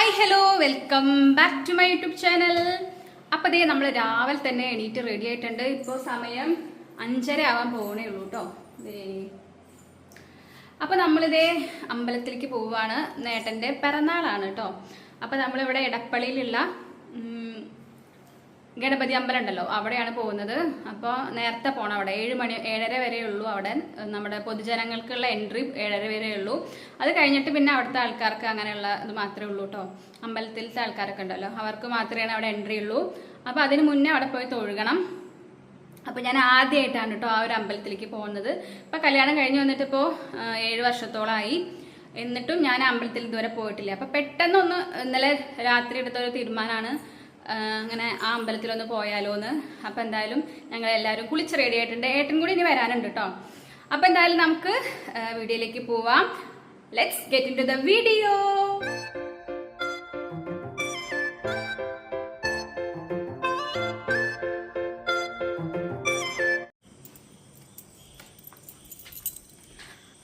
Hi hello welcome back to my YouTube channel അപ്പോൾ ദേ നമ്മൾ രാവിലെ തന്നെ എണീറ്റ് റെഡി ആയിട്ടുണ്ട്. ഇപ്പോൾ സമയം അഞ്ചര ആവാൻ പോകണേ ഉള്ളൂ കേട്ടോ അപ്പോൾ നമ്മളിതേ അമ്പലത്തിലേക്ക് പോവുകയാണ് നേട്ടന്റെ പിറന്നാളാണ് കേട്ടോ അപ്പോൾ നമ്മളിവിടെ എടപ്പള്ളിയിലുള്ള ഉം, ഗണപതി അമ്പലം ഉണ്ടല്ലോ അവിടെയാണ് പോകുന്നത്. അപ്പോൾ നേരത്തെ പോകണം അവിടെ. ഏഴ് മണി ഏഴര വരെയുള്ളൂ അവിടെ. നമ്മുടെ പൊതുജനങ്ങൾക്കുള്ള എൻട്രി ഏഴര വരെ ഉള്ളൂ. അത് കഴിഞ്ഞിട്ട് പിന്നെ അവിടുത്തെ ആൾക്കാർക്ക് അങ്ങനെയുള്ള ഇത് മാത്രമേ ഉള്ളൂ കേട്ടോ. അമ്പലത്തിലത്തെ ആൾക്കാരൊക്കെ ഉണ്ടല്ലോ. അവർക്ക് മാത്രമേ അവിടെ എൻട്രി ഉള്ളൂ. അപ്പോൾ അതിന് മുന്നേ അവിടെ പോയി തൊഴുകണം. അപ്പോൾ ഞാൻ ആദ്യമായിട്ടാണ് കേട്ടോ ആ ഒരു അമ്പലത്തിലേക്ക് പോകുന്നത്. ഇപ്പോൾ കല്യാണം കഴിഞ്ഞ് വന്നിട്ടിപ്പോൾ ഏഴ് വർഷത്തോളമായി എന്നിട്ടും ഞാൻ അമ്പലത്തിൽ ഇതുവരെ പോയിട്ടില്ല. അപ്പോൾ പെട്ടെന്നൊന്ന് ഇന്നലെ രാത്രി എടുത്തൊരു തീരുമാനമാണ്. ആ, അങ്ങനെ ആ അമ്പലത്തിലൊന്ന് പോയാലോ എന്ന് അപ്പം എന്തായാലും ഞങ്ങൾ എല്ലാവരും കുളിച്ച് റെഡി ആയിട്ടുണ്ട്. ഏട്ടൻ കൂടി ഇനി വരാനുണ്ട് കേട്ടോ അപ്പം എന്തായാലും നമുക്ക് വീഡിയോയിലേക്ക് പോവാം. Let's get into the video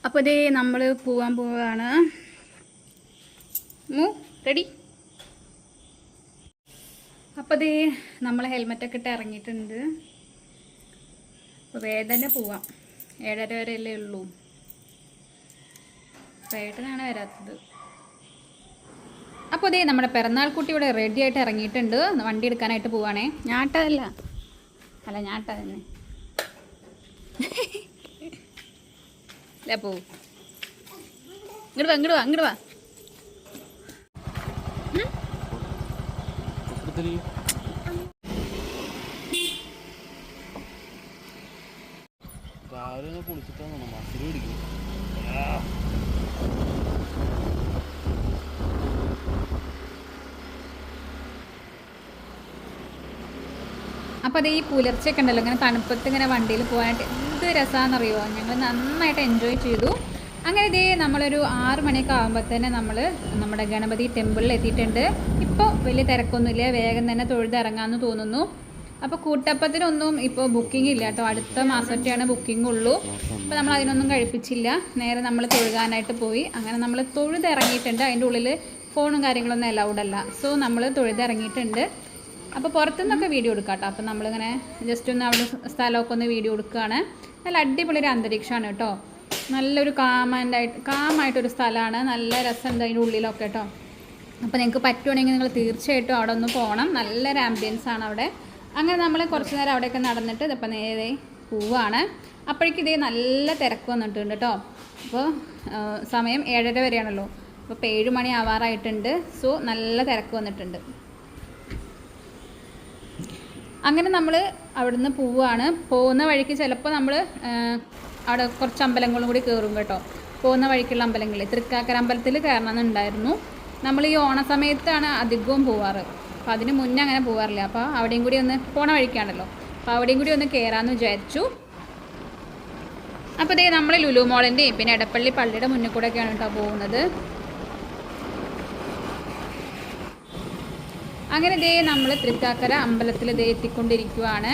അപ്പോൾ ഇതേ നമ്മൾ പോവാൻ പോവാണ്. മൂ റെഡി അപ്പോൾ ഇത് നമ്മൾ ഹെൽമെറ്റൊക്കെ ഇട്ട് ഇറങ്ങിയിട്ടുണ്ട്. അപ്പോൾ വേദന പോവാം. ഏഴര വരെ അല്ലേ ഉള്ളൂ. പേട്ടനാണ് വരാത്തത്. അപ്പോൾ ദേ നമ്മുടെ പിറന്നാൾ കുട്ടി ഇവിടെ റെഡി ആയിട്ട് ഇറങ്ങിയിട്ടുണ്ട്. വണ്ടി എടുക്കാനായിട്ട് പോവാണേ. ഞാട്ടതല്ല. അല്ല ഞാട്ട തന്നെ. അല്ലേ പോ. ഇങ്ങോട്ട് വാ ഇങ്ങോട്ട് വാ ഇങ്ങോട്ട് വാ. രാവിലെ കുളിച്ചിട്ടാണ് മസിൽ പിടിക്കും. അപ്പോൾ അത് ഈ പുലർച്ചയൊക്കെ ഉണ്ടല്ലോ ഇങ്ങനെ തണുപ്പത്ത് ഇങ്ങനെ വണ്ടിയിൽ പോകാനായിട്ട് എന്ത് രസമാണെന്നറിയോ ഞങ്ങൾ നന്നായിട്ട് എൻജോയ് ചെയ്തു. അങ്ങനെ ഇതേ നമ്മളൊരു ആറ് മണിയൊക്കെ ആകുമ്പോൾ തന്നെ നമ്മൾ നമ്മുടെ ഗണപതി ടെമ്പിളിൽ എത്തിയിട്ടുണ്ട്. ഇപ്പോൾ വലിയ തിരക്കൊന്നുമില്ല വേഗം തന്നെ തൊഴുതിറങ്ങാമെന്ന് തോന്നുന്നു. അപ്പോൾ കൂട്ടപ്പത്തിനൊന്നും ഇപ്പോൾ ബുക്കിംഗ് ഇല്ല കേട്ടോ. അടുത്ത മാസത്തെയാണ് ബുക്കിംഗ് ഉള്ളൂ. അപ്പോൾ നമ്മൾ അതിനൊന്നും കഴിപ്പിച്ചില്ല. നേരെ നമ്മൾ തൊഴുകാനായിട്ട് പോയി. അങ്ങനെ നമ്മൾ തൊഴുതിറങ്ങിയിട്ടുണ്ട്. അതിന്റെ ഉള്ളിൽ ഫോണും കാര്യങ്ങളൊന്നും അലൗഡ് അല്ല. സോ നമ്മൾ തൊഴുതിറങ്ങിയിട്ടുണ്ട്. അപ്പോൾ പുറത്തുനിന്നൊക്കെ വീഡിയോ എടുക്കാം കേട്ടോ. അപ്പോൾ നമ്മളിങ്ങനെ ജസ്റ്റ് ഒന്ന് അവിടെ സ്ഥലമൊക്കെ ഒന്ന് വീഡിയോ എടുക്കുകയാണ്. നല്ല അടിപൊളി ഒരു അന്തരീക്ഷമാണ് കേട്ടോ. നല്ലൊരു കാമാൻഡായിട്ട് കാമായിട്ടൊരു സ്ഥലമാണ്. നല്ല രസം രസമുണ്ട് അതിന്റെ ഉള്ളിലൊക്കെ കേട്ടോ. അപ്പോൾ നിങ്ങൾക്ക് പറ്റുവാണെങ്കിൽ നിങ്ങൾ തീർച്ചയായിട്ടും അവിടെ ഒന്ന് പോകണം. നല്ലൊരു ആംബിയൻസ് ആണ് അവിടെ. അങ്ങനെ നമ്മൾ കുറച്ച് നേരം അവിടെയൊക്കെ നടന്നിട്ട് ഇതിപ്പോൾ നേരെ പോവാണ്. അപ്പോഴേക്കും ഇതേ നല്ല തിരക്ക് വന്നിട്ടുണ്ട് കേട്ടോ അപ്പോൾ സമയം ഏഴര വരെയാണല്ലോ. അപ്പോൾ ഇപ്പോൾ ഏഴ് മണി ആവാറായിട്ടുണ്ട്. സോ നല്ല തിരക്ക് വന്നിട്ടുണ്ട്. അങ്ങനെ നമ്മൾ അവിടുന്ന് പോവുകയാണ് പോകുന്ന വഴിക്ക് ചിലപ്പോൾ നമ്മൾ അവിടെ കുറച്ച് അമ്പലങ്ങളും കൂടി കയറും കേട്ടോ. പോകുന്ന വഴിക്കുള്ള അമ്പലങ്ങളിൽ തൃക്കാക്കര അമ്പലത്തിൽ കയറണമെന്നുണ്ടായിരുന്നു നമ്മൾ ഈ ഓണസമയത്താണ് അധികവും പോവാറ്. അപ്പോൾ അതിന് മുന്നേ അങ്ങനെ പോകാറില്ല അപ്പോൾ അവിടെയും കൂടി ഒന്ന് പോണ വഴിക്കാണല്ലോ. അപ്പോൾ അവിടെയും കൂടി ഒന്ന് കയറാമെന്ന് വിചാരിച്ചു. അപ്പോൾ ഇതേ നമ്മൾ ലുലു മോളിന്റെയും പിന്നെ എടപ്പള്ളി പള്ളിയുടെ മുന്നിൽ കൂടെയൊക്കെയാണ് കേട്ടോ പോകുന്നത്. അങ്ങനെ ഇതേ നമ്മൾ തൃക്കാക്കര അമ്പലത്തിൽ ഇതേ എത്തിക്കൊണ്ടിരിക്കുവാണ്.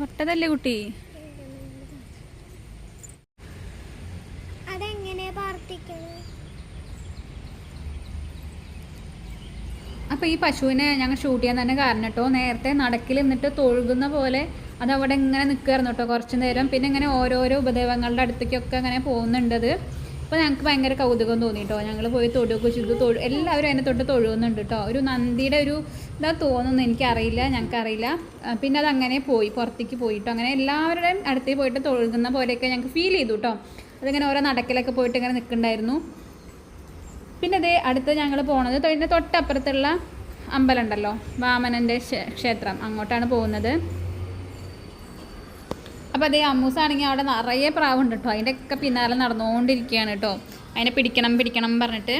തൊട്ടതല്ലേ കുട്ടി? അതെങ്ങനെ അപ്പോൾ ഈ പശുവിനെ ഞങ്ങൾ ഷൂട്ട് ചെയ്യാൻ തന്നെ കാരണം കേട്ടോ. നേരത്തെ നടക്കിൽ നിന്നിട്ട് തൊഴുകുന്ന പോലെ അത് അവിടെ ഇങ്ങനെ നിൽക്കുമായിരുന്നു കേട്ടോ കുറച്ച് നേരം. പിന്നെ ഇങ്ങനെ ഓരോരോ ഉപദേവങ്ങളുടെ അടുത്തേക്കൊക്കെ അങ്ങനെ പോകുന്നുണ്ടത്. അപ്പോൾ ഞങ്ങൾക്ക് ഭയങ്കര കൗതുകം തോന്നി കേട്ടോ ഞങ്ങൾ പോയി തൊഴുകയൊക്കെ ചെയ്തു തൊഴു എല്ലാവരും അതിനെ തൊട്ട് തൊഴുകുന്നുണ്ട് കേട്ടോ ഒരു നന്ദിയുടെ ഒരു ഇതാ തോന്നുന്നു എനിക്കറിയില്ല ഞങ്ങൾക്കറിയില്ല പിന്നെ അത് അങ്ങനെ പോയി പുറത്തേക്ക് പോയിട്ടോ. അങ്ങനെ എല്ലാവരുടെയും അടുത്തേക്ക് പോയിട്ട് തൊഴുകുന്ന പോലെയൊക്കെ ഞങ്ങൾക്ക് ഫീൽ ചെയ്തു കേട്ടോ അതിങ്ങനെ ഓരോ നടക്കിലൊക്കെ പോയിട്ട് ഇങ്ങനെ നിൽക്കുന്നുണ്ടായിരുന്നു. പിന്നെ അതേ അടുത്ത് ഞങ്ങൾ പോണത് തൊഴിന്റെ തൊട്ടപ്പുറത്തുള്ള അമ്പലം ഉണ്ടല്ലോ വാമനന്റെ ക്ഷേത്രം. അങ്ങോട്ടാണ് പോകുന്നത്. അപ്പോൾ അതേ അമ്മൂസാണെങ്കിൽ അവിടെ നിറയെ പ്രാവുണ്ട് കേട്ടോ അതിന്റെ ഒക്കെ പിന്നാലെ നടന്നുകൊണ്ടിരിക്കുകയാണ് കേട്ടോ അതിനെ പിടിക്കണം പിടിക്കണം പറഞ്ഞിട്ട്.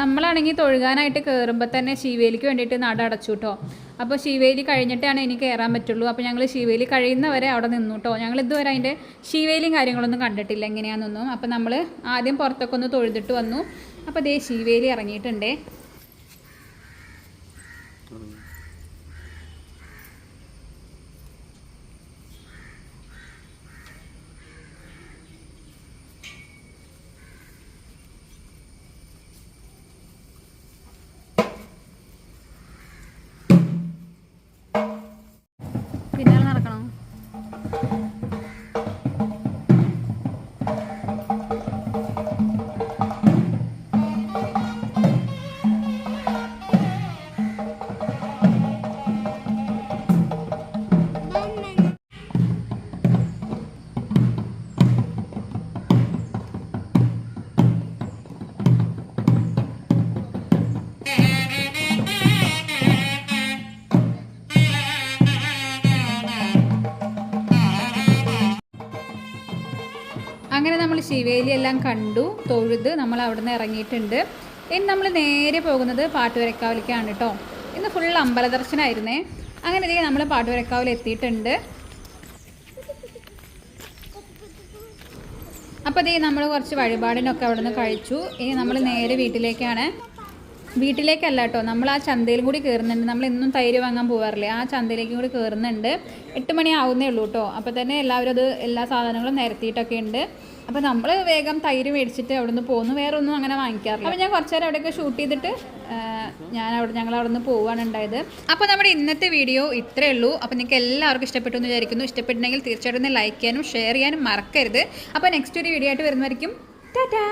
നമ്മളാണെങ്കിൽ തൊഴുകാനായിട്ട് കയറുമ്പോൾ തന്നെ ശിവേലിക്ക് വേണ്ടിയിട്ട് നട അടച്ചു കേട്ടോ അപ്പോൾ ശിവേലി കഴിഞ്ഞിട്ടാണ് ഇനി കയറാൻ പറ്റുള്ളൂ. അപ്പോൾ ഞങ്ങൾ ശിവേലി കഴിയുന്നവരെ അവിടെ നിന്നു കേട്ടോ ഞങ്ങൾ ഇതുവരെ അതിന്റെ ശിവേലിയും കാര്യങ്ങളൊന്നും കണ്ടിട്ടില്ല. എങ്ങനെയാണെന്നൊന്നും അപ്പോൾ നമ്മൾ ആദ്യം പുറത്തൊക്കെ ഒന്ന് തൊഴുതിട്ട് വന്നു. അപ്പോൾ ദേ ശിവേലി ഇറങ്ങിയിട്ടുണ്ടേ. ശിവേലി എല്ലാം കണ്ടു തൊഴുത് നമ്മൾ അവിടെ നിന്ന് ഇറങ്ങിയിട്ടുണ്ട്. ഇനി നമ്മൾ നേരെ പോകുന്നത് പാട്ടുവരക്കാവിലേക്കാണ് കേട്ടോ. ഇന്ന് ഫുൾ അമ്പല ദർശനമായിരുന്നേ അങ്ങനെ ഇതേ നമ്മൾ പാട്ടുവരക്കാവിൽ എത്തിയിട്ടുണ്ട്. അപ്പോൾ ഇതേ നമ്മൾ കുറച്ച് വഴിപാടിനൊക്കെ അവിടെ നിന്ന് കഴിച്ചു. ഇനി നമ്മൾ നേരെ വീട്ടിലേക്കാണ്. വീട്ടിലേക്കല്ല കേട്ടോ. നമ്മൾ ആ ചന്തയിൽ കൂടി കയറുന്നുണ്ട് നമ്മൾ എന്നും തൈര് വാങ്ങാൻ പോകാറില്ലേ ആ ചന്തയിലേക്ക് കൂടി കയറുന്നുണ്ട് എട്ട് മണി ആവുന്നേ ഉള്ളൂ കേട്ടോ. അപ്പോൾ തന്നെ എല്ലാവരും അത് എല്ലാ സാധനങ്ങളും നിരത്തിയിട്ടൊക്കെ ഉണ്ട്. അപ്പോൾ നമ്മൾ വേഗം തൈര് മേടിച്ചിട്ട് അവിടെ നിന്ന് പോകുന്നു വേറെ ഒന്നും അങ്ങനെ വാങ്ങിക്കാറില്ല. അപ്പോൾ ഞാൻ കുറച്ച് നേരം അവിടെയൊക്കെ ഷൂട്ട് ചെയ്തിട്ട് ഞാൻ അവിടെ ഞങ്ങൾ അവിടെ നിന്ന് പോവുകയാണ് ഉണ്ടായത്. അപ്പോൾ നമ്മുടെ ഇന്നത്തെ വീഡിയോ ഇത്രയേ ഉള്ളൂ. അപ്പോൾ നിങ്ങൾക്ക് എല്ലാവർക്കും ഇഷ്ടപ്പെട്ടു എന്ന് വിചാരിക്കുന്നു. ഇഷ്ടപ്പെട്ടിട്ടുണ്ടെങ്കിൽ തീർച്ചയായിട്ടും ലൈക്ക് ചെയ്യാനും ഷെയർ ചെയ്യാനും മറക്കരുത്. അപ്പോൾ നെക്സ്റ്റ് ഒരു വീഡിയോ ആയിട്ട് വരുന്നതായിരിക്കും. ടാറ്റാ!